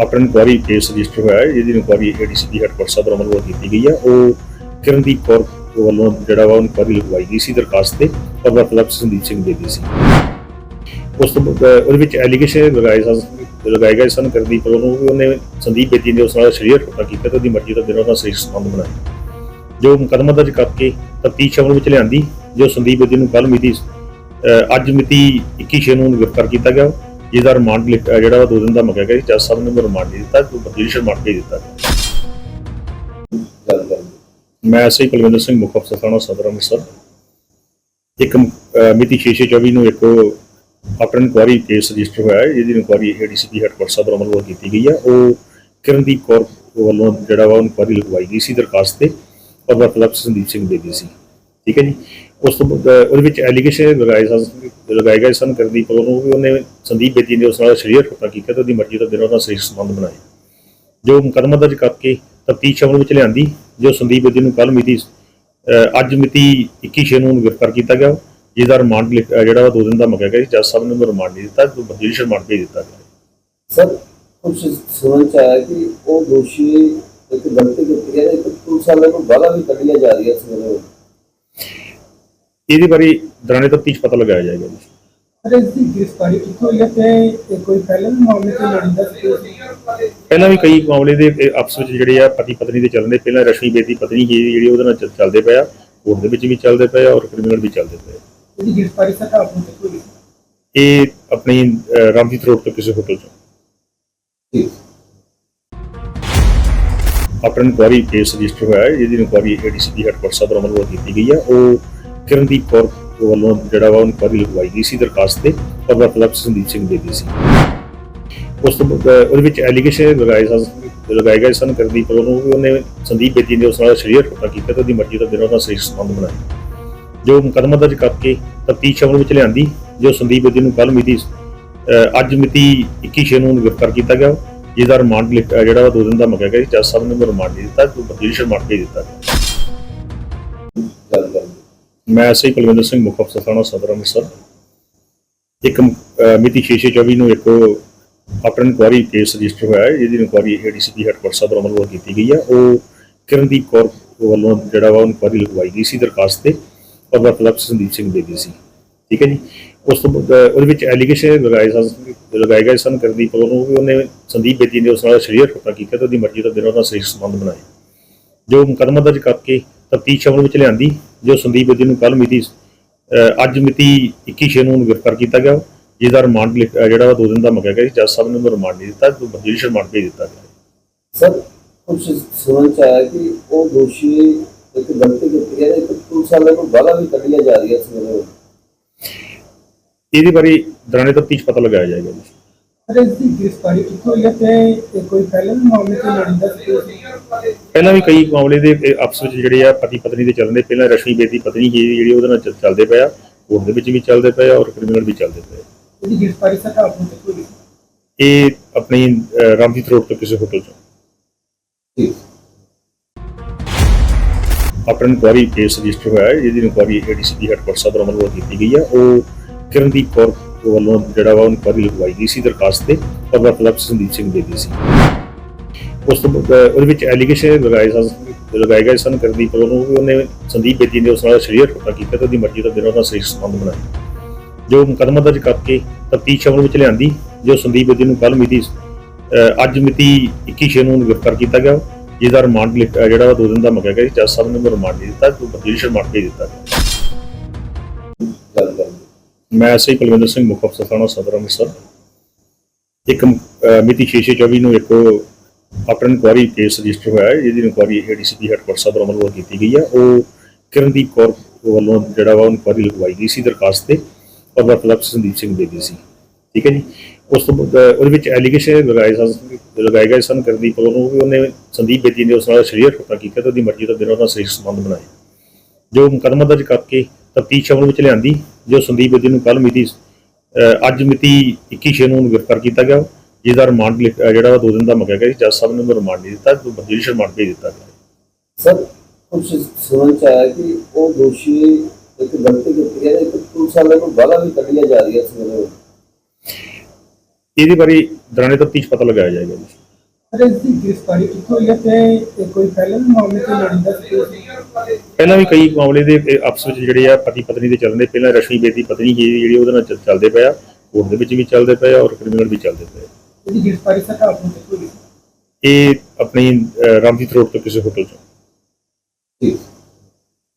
ਆਪਣਾ inquiry case register ਹੋਇਆ ਹੈ, ਜਿਹਦੀ ਇਨਕੁਆਰੀ ਏਡੀਸੀਪੀ ਹੈਡਕੁਆਟਰ ਸਾਹਿਬ ਵੱਲੋਂ ਵੱਲੋਂ ਕੀਤੀ ਗਈ ਹੈ। ਉਹ ਕਿਰਨਦੀਪ ਕੌਰ ਵੱਲੋਂ ਜਿਹੜਾ ਵਾ ਉਹ ਇਨਕੁਆਰੀ ਲਗਵਾਈ ਗਈ ਸੀ ਦਰਖਾਸਤ ਤੇ ਪਰ ਵਕੀਲ ਸੰਦੀਪ ਸਿੰਘ ਬੇਦੀ ਸੀ। ਉਸ ਤੋਂ ਉਹਦੇ ਵਿੱਚ ਐਲੀਗੇਸ਼ਨ ਲਗਾਏ ਸਨ, ਲਗਾਏ ਗਏ ਸਨ, ਕਿਰਨਦੀਪ ਵੱਲੋਂ ਵੀ ਉਹਨੇ ਸੰਦੀਪ ਬੇਦੀ ਨੇ ਉਸ ਨਾਲ ਸਰੀਰ ਹੱਤਾ ਕੀਤਾ ਤੇ ਉਹਦੀ ਮਰਜ਼ੀ ਦਾ ਬਿਨਾਂ ਉਹਨਾਂ ਸਰੀਰਕ ਸੰਬੰਧ ਬਣਾਇਆ। ਜੋ ਮੁਕੱਦਮਾ ਦਰਜ ਕਰਕੇ ਤਫਤੀਸ਼ ਅਮਲ ਵਿੱਚ ਲਿਆਂਦੀ, ਜੋ ਸੰਦੀਪ ਬੇਦੀ ਨੂੰ ਕੱਲ ਮਿਤੀ ਅੱਜ ਮਿਤੀ 21 ਛੇ ਨੂੰ ਗ੍ਰਿਫਤਾਰ ਕੀਤਾ ਗਿਆ। ਜਿਹਦਾ ਰਿਮਾਂਡ ਜਿਹੜਾ ਵਾ ਦੋ ਦਿਨ ਦਾ ਮੰਗਿਆ ਗਿਆ ਸੀ ਜੱਜ ਸਾਹਿਬ ਨੇ ਉਹਨੂੰ ਰਿਮਾਂਡ ਦੇ ਦਿੱਤਾ ਬਦੀਲ ਰਿਮਾਂਡ ਭੇਜ ਦਿੱਤਾ ਗਿਆ। ਮੈਂ ਐਸਆਈ ਕੁਲਵਿੰਦਰ ਸਿੰਘ ਮੁੱਖ ਅਫਸਰ ਥਾਣਾ ਸਦਰ ਅੰਮ੍ਰਿਤਸਰ। ਇੱਕ ਮਿਤੀ 6/6/24 ਨੂੰ ਇੱਕ ਆਪਣਾ ਇਨਕੁਆਰੀ ਕੇਸ ਰਜਿਸਟਰ ਹੋਇਆ ਹੈ ਜਿਹਦੀ ਇਨਕੁਆਰੀ ਏਡੀਸੀਪੀ ਹੈਡਕੁਆਟਰ ਸਾਹਿਬ ਵੱਲੋਂ ਕੀਤੀ ਗਈ ਹੈ। ਉਹ ਕਿਰਨਦੀਪ ਕੌਰ ਵੱਲੋਂ ਜਿਹੜਾ ਵਾ ਇਨਕੁਆਰੀ ਲਗਵਾਈ ਗਈ ਸੀ ਦਰਖਾਸਤ ਤੇ ਔਰ ਵਕੀਲ ਸੰਦੀਪ ਸਿੰਘ ਬੇਦੀ ਸੀ। ਠੀਕ ਹੈ ਜੀ? ਉਸ ਤੋਂ ਉਹਦੇ ਵਿੱਚ ਐਲੀਗੇਸ਼ਨ ਲਗਾਏ ਸਨ, ਲਗਾਏ ਗਏ ਸਨ ਕਰਦੀਪ ਵੱਲੋਂ ਵੀ ਉਹਨੇ ਸੰਦੀਪ ਬੇਦੀ ਨੇ ਉਸ ਨਾਲ ਸਰੀਰਕ ਹੱਤਾ ਕੀਤਾ ਤੇ ਉਹਦੀ ਮਰਜ਼ੀ ਤੋਂ ਬਿਨਾਂ ਉਹਨਾਂ ਸਰੀਰਕ ਸੰਬੰਧ ਬਣਾਏ ਜੋ ਮੁਕੱਦਮਾ ਦਰਜ ਕਰਕੇ ਤਫਤੀਸ਼ ਅਮਲ ਵਿੱਚ ਲਿਆਂਦੀ, ਜੋ ਸੰਦੀਪ ਬੇਦੀ ਨੂੰ ਕੱਲ ਮਿਤੀ ਅੱਜ ਮਿਤੀ 21 ਛੇ ਨੂੰ ਗ੍ਰਿਫਤਾਰ ਕੀਤਾ ਗਿਆ, ਜਿਹਦਾ ਰਿਮਾਂਡ ਲਿਖ- ਜਿਹੜਾ ਵਾ ਦੋ ਦਿਨ ਦਾ ਮੰਗਿਆ ਗਿਆ ਸੀ, ਜੱਜ ਸਾਹਿਬ ਨੇ ਰਿਮਾਂਡ ਨਹੀਂ ਦਿੱਤਾ ਤੇ ਬਦੀਲ ਰਿਮਾਂਡ ਭੇਜ ਦਿੱਤਾ ਗਿਆ। ਸਰ ਕੁਝ ਸੁਣਨ ਚ ਆਇਆ ਕਿ ਉਹ ਦੋਸ਼ੀ ਇੱਕ ਗਲਤੀ ਕੀਤੀ ਹੈ, ਇੱਕ ਪੁਲਿਸ ਵਾਲੇ ਨੂੰ ਗਾਲਾਂ ਵੀ ਕੱਢੀਆਂ ਜਾ ਰਹੀਆਂ ਸੀ, ਉਹਦੇ ਇਹਦੇ ਬਾਰੇ ਦੌਰਾਨੇ ਤਫਤੀਸ਼ ਪਤਾ ਲਗਾਇਆ ਜਾਏਗਾ ਜੀ। ਅਰੇ ਇਸ ਦੀ ਗ੍ਰਿਫਤਾਰੀ ਕਿੱਥੋਂ ਹੋਈ ਹੈ ਤੇ ਇਹ ਕੋਈ ਪਹਿਲਾਂ ਵੀ ਮਾਮਲੇ ਤੇ ਲੜਿੰਦਾ ਸੀ? ਪਹਿਲਾਂ ਵੀ ਕਈ ਮਾਮਲੇ ਦੇ ਇਹ ਆਪਸ ਵਿੱਚ ਜਿਹੜੇ ਆ ਪਤੀ ਪਤਨੀ ਦੇ ਚੱਲਦੇ ਪਹਿਲਾਂ ਰਸ਼ਮੀ ਬੇਦੀ ਪਤਨੀ ਹੀ ਜਿਹੜੀ ਉਹਦੇ ਨਾਲ ਚੱਲ- ਚੱਲਦੇ ਪਏ ਆ ਕੋਰਟ ਦੇ ਵਿੱਚ ਵੀ ਚੱਲਦੇ ਪਏ ਆ ਔਰ ਕ੍ਰਿਮੀਨਲ ਵੀ ਚੱਲਦੇ ਪਏ ਆ। ਇਹਦੀ ਗ੍ਰਿਫਤਾਰੀ ਸਰ ਆਪੂ ਤੇ ਹੋਈ? ਇਹ ਆਪਣੀ ਅਹ, ਰਾਮਜੀਤ ਰੋਡ ਤੋਂ ਕਿਸੇ ਹੋਟਲ ਚੋਂ। ਠੀਕ ਆਪਣਾ ਇਨਕੁਆਰੀ ਕੇਸ ਰਜਿਸਟਰ ਹੋਇਆ ਹੈ ਜਿਹਦੀ ਇਨਕੁਆਰੀ ਏਡੀਸੀਪੀ ਹੈਡਕੁਆਟਰ ਸਾਹਿਬ ਵੱਲੋਂ ਕੀਤੀ ਗਈ ਹੈ ਉਹ ਕਿਰਨਦੀਪ ਕੌਰ ਵੱਲੋਂ ਜਿਹੜਾ ਵਾ ਉਹ ਇਨਕੁਆਰੀ ਲਗਵਾਈ ਗਈ ਸੀ ਦਰਖਾਸਤ ਤੇ ਔਰ ਵਕੀਲ ਸੰਦੀਪ ਸਿੰਘ ਬੇਦੀ ਸੀ। ਉਸ ਤੋਂ ਉਹਦੇ ਵਿੱਚ ਐਲੀਗੇਸ਼ਨ ਲਗਾਏ ਸਨ, ਲਗਾਏ ਗਏ ਸਨ ਕਰਦੀਪ ਵੱਲੋਂ ਵੀ ਉਹਨੇ ਸੰਦੀਪ ਬੇਦੀ ਨੇ ਉਸ ਨਾਲ ਸਰੀਰ ਹੱਤਾ ਕੀਤਾ ਤੇ ਉਹਦੀ ਮਰਜ਼ੀ ਦਾ ਬਿਨਾਂ ਉਹਨਾਂ ਸਰੀਰ ਸੰਬੰਧ ਬਣਾਇਆ। ਜੋ ਮੁਕੱਦਮਾ ਦਰਜ ਕਰਕੇ ਤਫਤੀਸ਼ ਅਮਲ ਵਿੱਚ ਲਿਆਂਦੀ, ਜੋ ਸੰਦੀਪ ਬੇਦੀ ਨੂੰ ਕੱਲ ਮਿਤੀ ਅੱਜ ਮਿਤੀ 21 ਛੇ ਨੂੰ ਗ੍ਰਿਫਤਾਰ ਕੀਤਾ ਗਿਆ, ਜਿਹਦਾ ਰਿਮਾਂਡ ਲਿਖ- ਜਿਹੜਾ ਵਾ ਦੋ ਦਿਨ ਦਾ ਮੰਗਿਆ ਗਿਆ ਸੀ, ਜੱਜ ਸਾਹਿਬ ਨੇ ਉਹਨੂੰ ਰਿਮਾਂਡ ਦੇ ਦਿੱਤਾ ਤੇ ਬਦੀਲ ਰਿਮਾਂਡ ਭੇਜ ਦਿੱਤਾ ਮੈਂ ਐਸਆਈ ਕੁਲਵਿੰਦਰ ਸਿੰਘ, ਮੁੱਖ ਅਫਸਰ ਥਾਣਾ ਸਦਰ, ਅੰਮ੍ਰਿਤਸਰ। ਇੱਕ ਮਿਤੀ 6/6/24 ਨੂੰ ਇੱਕ ਆਪਣਾ ਇਨਕੁਆਰੀ ਕੇਸ ਰਜਿਸਟਰ ਹੋਇਆ ਹੈ, ਜਿਹਦੀ ਇਨਕੁਆਰੀ ਏਡੀਸੀਪੀ ਹੈਡਕੁਆਟਰ ਸਾਹਿਬ ਵੱਲੋਂ ਕੀਤੀ ਗਈ ਹੈ। ਉਹ ਕਿਰਨਦੀਪ ਕੌਰ ਵੱਲੋਂ ਜਿਹੜਾ ਵਾ ਉਹ ਇਨਕੁਆਰੀ ਲਗਵਾਈ ਗਈ ਸੀ ਦਰਖਾਸਤ ਤੇ, ਔਰ ਵਕੀਲ ਸੰਦੀਪ ਸਿੰਘ ਬੇਦੀ ਸੀ। ਠੀਕ ਹੈ ਜੀ? ਉਸ ਤੋਂ ਉਹਦੇ ਵਿੱਚ ਐਲੀਗੇਸ਼ਨ ਲਗਾਏ ਸਨ, ਲਗਾਏ ਗਏ ਸਨ ਕਰਦੀਪ ਵੱਲੋਂ ਵੀ ਉਹਨੇ ਸੰਦੀਪ ਬੇਦੀ ਨੇ ਉਸ ਨਾਲ ਸਰੀਰ ਹੱਤਾ ਕੀਤਾ ਤੇ ਉਹਦੀ ਮਰਜ਼ੀ ਦਾ ਦਿਨ ਉਹਦਾ ਸਰੀਰ ਸੰਬੰਧ ਬਣਾਏ। ਜੋ ਮੁਕੱਦਮਾ ਦਰਜ ਕਰਕੇ ਤਫਤੀਸ਼ ਅਮਲ ਵਿੱਚ ਲਿਆਂਦੀ ਜੋ ਸੰਦੀਪ ਬੇਦੀ ਨੂੰ ਕੱਲ ਮਿਤੀ ਅੱਜ ਮਿਤੀ 21 ਛੇ ਨੂੰ ਗ੍ਰਿਫਤਾਰ ਕੀਤਾ ਗਿਆ। ਜਿਹਦਾ ਰਿਮਾਂਡ ਲਿਖ- ਅਹ ਜਿਹੜਾ ਵਾ ਦੋ ਦਿਨ ਦਾ ਮੰਗਿਆ ਗਿਆ ਸੀ। ਜੱਜ ਸਾਹਿਬ ਨੇ ਉਹਨੂੰ ਰਿਮਾਂਡ ਦੇ ਦਿੱਤਾ ਤੇ ਬਦੀਲ ਰਿਮਾਂਡ ਭੇਜ ਦਿੱਤਾ ਗਿਆ। ਸਰ ਕੁਝ ਸੁਣਨ ਚ ਆਇਆ ਕਿ ਉਹ ਦੋਸ਼ੀ ਇੱਕ ਗਲਤੀ ਕੀਤੀ ਹੈ ਇੱਕ ਪੁਲਿਸ ਵਾਲੇ ਨੂੰ ਗਾਲਾਂ ਵੀ ਕੱਢੀਆਂ ਜਾ ਰਹੀਆਂ ਸੀ ਉਹਦੇ ਇਹਦੇ ਬਾਰੇ ਦੌਰਾਨੇ ਤਫਤੀਸ਼ ਪਤਾ ਲਗਾਇਆ ਜਾਏਗਾ ਜੀ। ਅਰੇ ਇਸ ਦੀ ਗ੍ਰਿਫਤਾਰੀ ਕਿੱਥੋਂ ਹੋਈ ਹੈ ਤੇ ਕੋਈ ਪਹਿਲਾਂ ਮਾਮਲੇ ਤੇ ਲੜਿੰਦਾ ਸੀ? ਪਹਿਲਾਂ ਵੀ ਕਈ ਮਾਮਲੇ ਦੇ ਇਹ ਆਪਸ ਵਿੱਚ ਜਿਹੜੇ ਆ ਪਤੀ ਪਤਨੀ ਦੇ ਚੱਲਦੇ ਪਹਿਲਾਂ ਰਸ਼ਮੀ ਬੇਦੀ ਪਤਨੀ ਹੀ ਜਿਹੜੀ ਉਹਦੇ ਨਾਲ ਚੱਲ- ਚੱਲਦੇ ਪਏ ਆ ਕੋਰਟ ਦੇ ਵਿੱਚ ਵੀ ਚੱਲਦੇ ਪਏ ਆ ਔਰ ਕ੍ਰਿਮੀਨਲ ਵੀ ਚੱਲਦੇ ਪਏ ਆ। ਗ੍ਰਿਫਤਾਰੀ ਇਹ ਆਪਣੀ ਅਹ, ਰਾਮਜੀਤ ਰੋਡ ਤੋਂ ਕਿਸੇ ਹੋਟਲ ਚੋਂ। ਆਪਣਾ ਇਨਕੁਆਰੀ ਕੇਸ ਰਜਿਸਟਰ ਹੋਇਆ ਹੈ ਜਿਹਦੀ ਇਨਕੁਆਰੀ ਏਡੀਸੀਪੀ ਹੈਡਕੁਆਟਰ ਸਾਹਿਬ ਵੱਲੋਂ ਕੀਤੀ ਗਈ ਹੈ ਉਹ ਕਿਰਨਦੀਪ ਕੌਰ ਵੱਲੋਂ ਜਿਹੜਾ ਵਾ ਉਹ ਇਨਕੁਆਰੀ ਲਗਵਾਈ ਗਈ ਸੀ ਦਰਖਾਸਤ ਤੇ ਔਰ ਵਕੀਲ ਸੰਦੀਪ ਸਿੰਘ ਬੇਦੀ ਸੀ। ਉਸ ਤੋਂ ਬਾਅਦ, ਉਹਦੇ ਵਿੱਚ ਐਲੀਗੇਸ਼ਨ ਲਗਾਏ ਸਨ ਲਗਾਏ ਗਏ ਸਨ ਕਰਦੀਪ ਵੱਲੋਂ ਵੀ ਉਹਨੇ ਸੰਦੀਪ ਬੇਦੀ ਨੇ ਉਸ ਨਾਲ ਸਰੀਰਕ ਹੱਤਾ ਕੀਤਾ ਤੇ ਉਹਦੀ ਮਰਜ਼ੀ ਤੋਂ ਬਿਨਾਂ ਉਹਨਾਂ ਸਰੀਰਕ ਸੰਬੰਧ ਬਣਾਏ ਜੋ ਮੁਕੱਦਮਾ ਦਰਜ ਕਰਕੇ ਤਫਤੀਸ਼ ਅਮਲ ਵਿੱਚ ਲਿਆਂਦੀ ਜੋ ਸੰਦੀਪ ਬੇਦੀ ਨੂੰ ਕੱਲ ਮਿਤੀ ਅਹ, ਅੱਜ ਮਿਤੀ 21 ਛੇ ਨੂੰ ਗ੍ਰਿਫਤਾਰ ਕੀਤਾ ਗਿਆ ਜਿਹਦਾ ਰਿਮਾਂਡ ਲਿਖ- ਜਿਹੜਾ ਦੋ ਦਿਨ ਦਾ ਮੰਗਿਆ ਗਿਆ ਸੀ ਜੱਜ ਸਾਹਿਬ ਨੇ ਉਹਨੂੰ ਰਿਮਾਂਡ ਦੇ ਦਿੱਤਾ ਤੇ ਬਦੀਲ ਰਿਮਾਂਡ ਦੇ ਦਿੱਤਾ ਮੈਂ ਐਸਆਈ ਕੁਲਵਿੰਦਰ ਸਿੰਘ ਮੁੱਖ ਅਫਸਰ ਥਾਣਾ ਸਦਰ ਅੰਮ੍ਰਿਤਸਰ। ਇੱਕ ਮਿਤੀ 6/6/24 ਨੂੰ ਇੱਕ ਆਪਣਾ ਇਨਕੁਆਰੀ ਕੇਸ ਰਜਿਸਟਰ ਹੋਇਆ ਹੈ ਜਿਹਦੀ ਇਨਕੁਆਰੀ ਏਡੀਸੀਪੀ ਹੈਡਕੁਆਟਰ ਸਾਹਿਬ ਵੱਲੋਂ ਕੀਤੀ ਗਈ ਹੈ। ਉਹ ਕਿਰਨਦੀਪ ਕੌਰ ਵੱਲੋਂ ਜਿਹੜਾ ਵਾ ਉਹ ਇਨਕੁਆਰੀ ਲਗਵਾਈ ਗਈ ਸੀ ਦਰਖਾਸਤ ਤੇ ਔਰ ਵਕੀਲ ਸੰਦੀਪ ਸਿੰਘ ਬੇਦੀ ਸੀ। ਠੀਕ ਹੈ ਜੀ? ਉਸ ਤੋਂ ਬਾਅਦ, ਉਹਦੇ ਵਿੱਚ ਐਲੀਗੇਸ਼ਨ ਲਗਾਏ ਸਨ ਲਗਾਏ ਗਏ ਸਨ ਕਰਦੀਪ ਵੱਲੋਂ ਵੀ ਉਹਨੇ ਸੰਦੀਪ ਬੇਦੀ ਨੇ ਉਸ ਨਾਲ ਸਰੀਰ ਹੱਤਾ ਕੀਤਾ ਤੇ ਉਹਦੀ ਮਰਜ਼ੀ ਦਾ ਦਿਨ ਉਹਦਾ ਸਰੀਰ ਸੰਬੰਧ ਬਣਾਏ ਜੋ ਮੁਕੱਦਮਾ ਦਰਜ ਕਰਕੇ ਤਫਤੀਸ਼ ਅਮਲ ਵਿੱਚ ਲਿਆਂਦੀ ਜੋ ਸੰਦੀਪ ਬੇਦੀ ਨੂੰ ਕੱਲ ਮਿਤੀ ਅੱਜ ਮਿਤੀ 21 ਛੇ ਨੂੰ ਗ੍ਰਿਫਤਾਰ ਕੀਤਾ ਗਿਆ। ਜਿਹਦਾ ਰਿਮਾਂਡ ਜਿਹੜਾ ਵਾ ਦੋ ਦਿਨ ਦਾ ਮੰਗਿਆ ਗਿਆ ਸੀ ਜੱਜ ਸਾਹਿਬ ਨੇ ਉਹਨੂੰ ਰਿਮਾਂਡ ਨਹੀਂ ਦਿੱਤਾ ਜੁਡੀਸ਼ੀਅਲ ਰਿਮਾਂਡ ਭੇਜ ਦਿੱਤਾ ਸਰ ਕੁਝ ਸੁਣਨ ਚ ਉਹ ਦੋਸ਼ੀ ਇੱਕ ਗਲਤੀ ਕੀਤੀ ਹੈ ਇੱਕ ਪੁਲਿਸ ਵਾਲੇ ਨੂੰ ਵੀ ਕੱਢੀਆਂ ਜਾ ਪਹਿਲਾਂ ਵੀ ਕਈ ਮਾਮਲੇ ਦੇ ਆਪਸ ਵਿੱਚ ਜਿਹੜੇ ਆ ਪਤੀ ਪਤਨੀ ਦੇ ਚੱਲਦੇ ਪਹਿਲਾਂ ਰਸ਼ਮੀ ਬੇਦੀ ਪਤਨੀ ਜਿਹੜੀ ਉਹਦੇ ਨਾਲ ਚੱਲਦੇ ਪਿਆ ਕੋਰਟ ਦੇ ਵਿੱਚ ਵੀ ਚੱਲਦੇ ਪਏ ਔਰ ਕ੍ਰਿਮੀਨਲ ਵੀ ਚੱਲਦੇ ਪਏ ਇਹ ਆਪਣੀ ਅ, ਰਾਮਜੀਤ ਰੋਡ ਤੋਂ ਕਿਸੇ ਹੋਟਲ ਚ। ਠੀਕ।